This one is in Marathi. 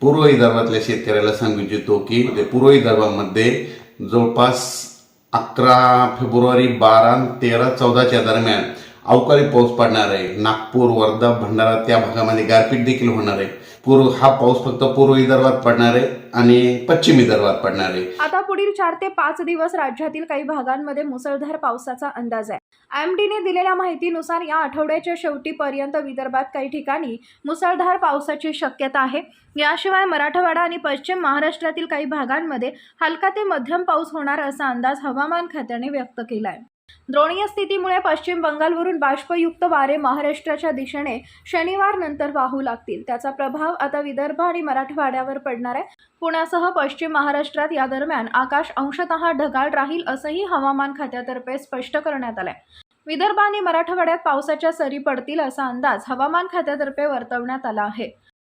पूर्व विदर्भातल्या शेतकऱ्याला सांगू इच्छितो की ते पूर्व विदर्भामध्ये जवळपास अकरा फेब्रुवारी बारा तेरा चौदाच्या दरम्यान अवकाळी पाऊस पडणार आहे. नागपूर वर्धा भंडारा त्या भागामध्ये गारपीट देखील होणार आहे. पूर्व हा पाऊस फक्त पूर्व विदर्भात पडणार आहे आणि पश्चिम विदर्भात पडणार आहे. आता पुढील चार ते पाच दिवस राज्यातील काही भागांमध्ये मुसळधार पावसाचा अंदाज आहे. आयएमडीने दिलेल्या माहितीनुसार या आठवड्याच्या शेवटीपर्यंत विदर्भात काही ठिकाणी मुसळधार पावसाची शक्यता आहे. याशिवाय मराठवाडा आणि पश्चिम महाराष्ट्रातील काही भागांमध्ये हलका ते मध्यम पाऊस होणार असा अंदाज हवामान खात्याने व्यक्त केला आहे द्रोणीय स्थितीमुळे पश्चिम बंगालवरून बाष्पयुक्त वारे महाराष्ट्राच्या दिशेने शनिवार नंतर वाहू लागतील. त्याचा प्रभाव आता विदर्भ आणि मराठवाड्यावर पडणार आहे. पुण्यासह पश्चिम महाराष्ट्रात या दरम्यान आकाश अंशतः ढगाळ राहील असंही हवामान खात्यातर्फे स्पष्ट करण्यात आलंय. विदर्भ आणि मराठवाड्यात पावसाच्या सरी पडतील असा अंदाज हवामान खात्यातर्फे वर्तवण्यात आला आहे.